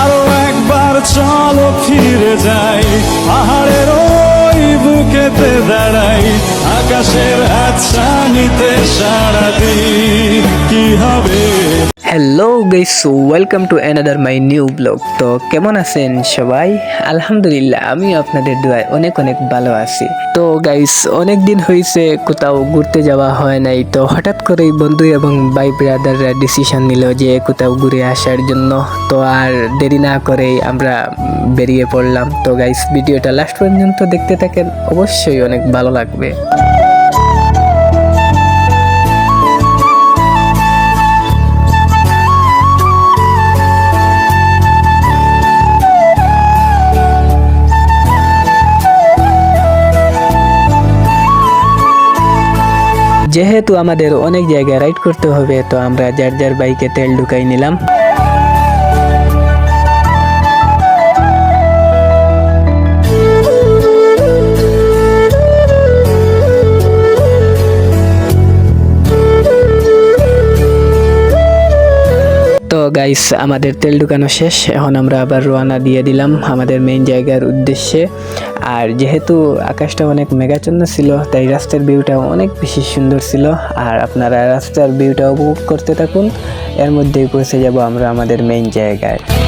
আরও একবার চলো ফিরে যাই। পাহাড়ের ওই বুকেতে দাঁড়াই, আকাশের হাত নিতে সারাদিন কি হবে? Hello guys welcome to another my new blog তো কেমন আছেন সবাই? আলহামদুলিল্লাহ আমি আপনাদের দোয়ায় অনেক অনেক ভালো আছি। তো গাইস অনেক দিন হয়েছে কোথাও ঘুরতে যাওয়া হয় নাই। তো হঠাৎ করেই বন্ধু এবং ভাই ব্রাদাররা ডিসিশন নিল যে কোথাও ঘুরে আসার জন্য। তো আর দেরি না করেই আমরা বেরিয়ে পড়লাম। তো গাইস ভিডিওটা লাস্ট পর্যন্ত দেখতে থাকেন, অবশ্যই অনেক ভালো লাগবে। যেহেতু আমাদের অনেক জায়গায় রাইড করতে হবে, তো আমরা যার যার বাইকে তেল ঢুকাই নিলাম। তো গাইস আমাদের তেল ঢুকানো শেষ। এখন আমরা আবার রওনা দিয়ে দিলাম আমাদের মেইন জায়গার উদ্দেশ্যে। আর যেহেতু আকাশটা অনেক মেঘাচ্ছন্ন ছিল, তাই রাস্তার ভিউটা অনেক বেশি সুন্দর ছিল। আর আপনারা রাস্তার ভিউটা উপভোগ করতে থাকুন, এর মধ্যেই পৌঁছে যাব আমরা আমাদের মেইন জায়গায়।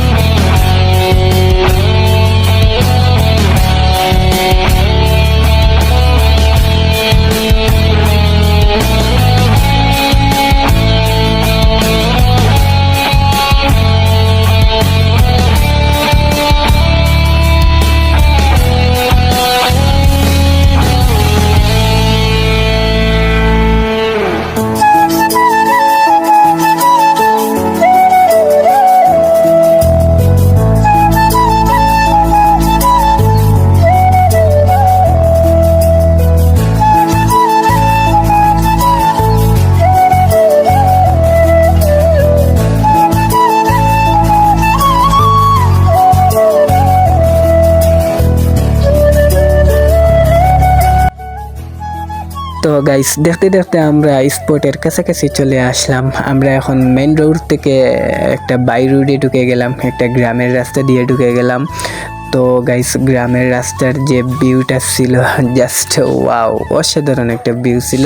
তো গাইস দেখতে দেখতে আমরা স্পটের কাছাকাছি চলে আসলাম। আমরা এখন মেন রোড থেকে একটা বাই রোডে ঢুকে গেলাম, একটা গ্রামের রাস্তা দিয়ে ঢুকে গেলাম। তো গাইস গ্রামের রাস্তার যে ভিউটা ছিল জাস্ট ওয়াও অসাধারণ একটা ভিউ ছিল।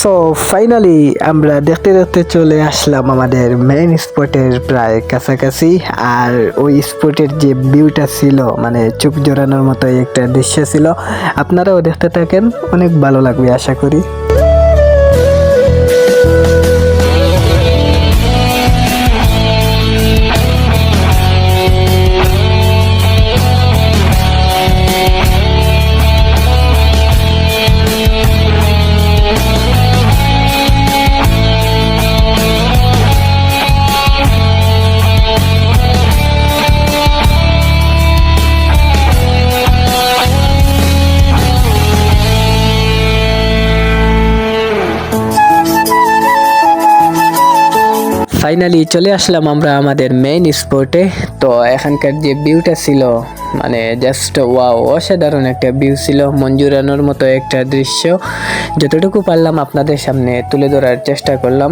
সো ফাইনালি আমরা দেখতে দেখতে চলে আসলাম আমাদের মেইন স্পটের প্রায় কাছাকাছি। আর ওই স্পটের যে ভিউটা ছিল মানে চোখ জোরানোর মতো একটা দৃশ্য ছিল। আপনারাও দেখতে থাকেন, অনেক ভালো লাগবে আশা করি। ফাইনালি চলে আসলাম আমরা আমাদের মেইন স্পোর্টে তো এখানকার যে ভিউটা ছিল মানে জাস্ট ওয়াও অসাধারণ একটা ভিউ ছিল মঞ্জুরানোর মতো একটা দৃশ্য। যতটুকু পারলাম আপনাদের সামনে তুলে ধরার চেষ্টা করলাম।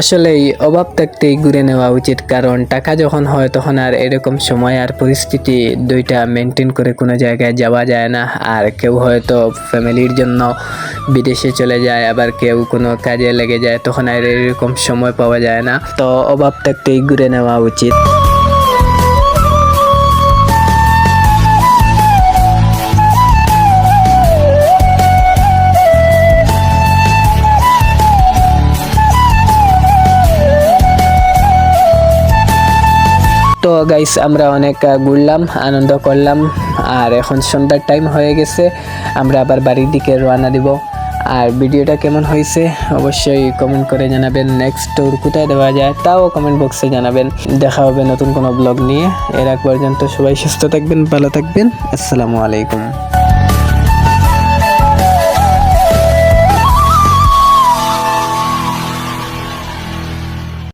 আসলেই অভাব থাকতেই ঘুরে নেওয়া উচিত, কারণ টাকা যখন হয় তখন আর এরকম সময় আর পরিস্থিতি দুইটা মেনটেন করে কোনো জায়গায় যাওয়া যায় না। আর কেউ হয়তো ফ্যামিলির জন্য বিদেশে চলে যায়, আবার কেউ কোনো কাজে লেগে যায়, তখন আর এরকম সময় পাওয়া যায় না। তো অভাব থাকতেই ঘুরে নেওয়া উচিত। তো গাইস আমরা অনেক ঘুরলাম, আনন্দ করলাম, আর এখন সন্ধ্যার টাইম হয়ে গেছে, আমরা আবার বাড়ির দিকে রওনা দিব। আর ভিডিওটা কেমন হয়েছে, অবশ্যই কমেন্ট করে জানাবেন। নেক্সট ট্যুর কোথায় দেওয়া যায়, তাও কমেন্ট বক্সে জানাবেন। দেখা হবে নতুন কোনো ব্লগ নিয়ে। এর আগ পর্যন্ত সবাই সুস্থ থাকবেন, ভালো থাকবেন। আসসালামু আলাইকুম।